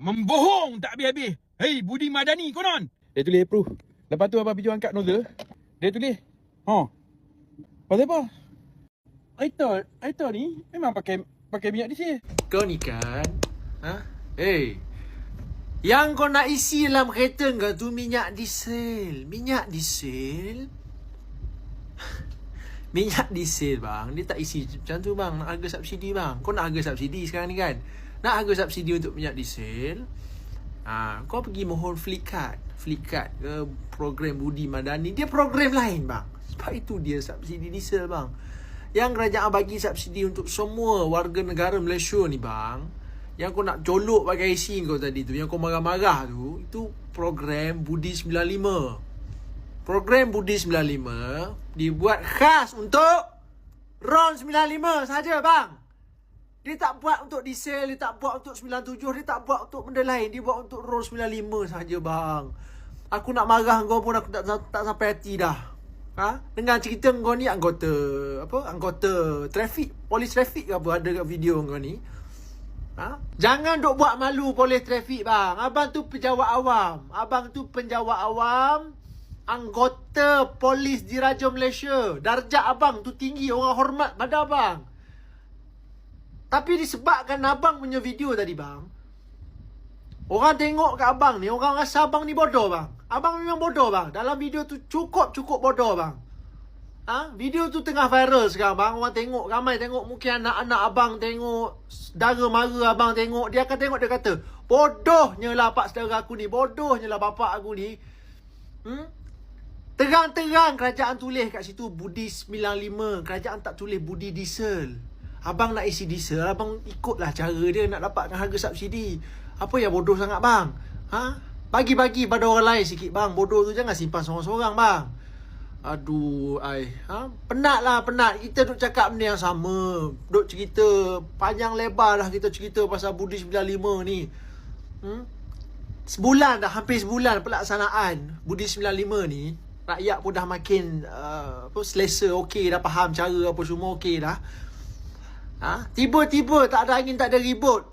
Membohong tak habis-habis. Hei, Budi Madani konon. Dia tulis approve. Lepas tu abang pergi angkat nozzle. Dia tulis. Ha. Pasal apa? I thought, I thought ni memang pakai pakai minyak diesel. Kau ni kan ha? Hey Yang kau nak isi dalam kereta kau tu minyak diesel Minyak diesel Minyak diesel bang. Dia tak isi. Macam tu bang. Nak harga subsidi bang. Kau nak harga subsidi sekarang ni kan? Nak harga subsidi untuk minyak diesel ha, Kau pergi mohon fleet card Fleet card ke program Budi Madani. Dia program lain bang. Sebab itu dia subsidi diesel bang. Yang kerajaan bagi subsidi untuk semua warga negara Malaysia ni bang. Yang kau nak colok pakai IC kau tadi tu. Yang kau marah-marah tu. Itu program Budi 95 Program Budi 95 Dibuat khas untuk RON 95 saja bang Dia tak buat untuk diesel Dia tak buat untuk 97 Dia tak buat untuk benda lain Dia buat untuk RON 95 saja bang Aku nak marah kau pun aku tak, tak sampai hati dah Ha? Dengar cerita kau ni anggota apa? Anggota trafik, polis trafik ke apa ada kat video kau ni. Ha? Jangan duk buat malu polis trafik bang. Abang tu penjawat awam. Abang tu penjawat awam. Anggota polis diraja Malaysia. Darjat abang tu tinggi. Orang hormat pada abang. Tapi disebabkan abang punya video tadi bang. Orang tengok kat abang ni. Orang rasa abang ni bodoh bang. Abang memang bodoh bang. Dalam video tu cukup-cukup bodoh bang. Ha? Video tu tengah viral sekarang bang. Orang tengok. Ramai tengok. Mungkin anak-anak abang tengok. Saudara mara abang tengok. Dia akan tengok dia kata. Bodohnya lah pak saudara aku ni. Bodohnya lah bapak aku ni. Hmm? Terang-terang kerajaan tulis kat situ Budi 95. Kerajaan tak tulis Budi diesel. Abang nak isi diesel. Abang ikutlah cara dia nak dapatkan harga subsidi. Apa yang bodoh sangat bang? Ha? Bagi-bagi pada orang lain sikit bang. Bodoh tu jangan simpan seorang-seorang bang. Aduh, ai. Ha? Penat lah, penat. Kita duk cakap benda yang sama. Duk cerita panjang lebar lah kita cerita pasal Budi 95 ni. Hmm? Sebulan dah, hampir sebulan pelaksanaan Budi 95 ni. Rakyat pun dah makin uh, selesa, okey dah faham cara apa semua okey dah. Ha? Tiba-tiba tak ada angin, tak ada ribut.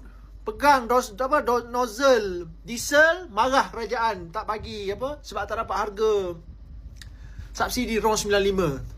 Pegang dos, apa, dos, nozzle diesel, marah kerajaan. Tak bagi apa sebab tak dapat harga subsidi RON 95.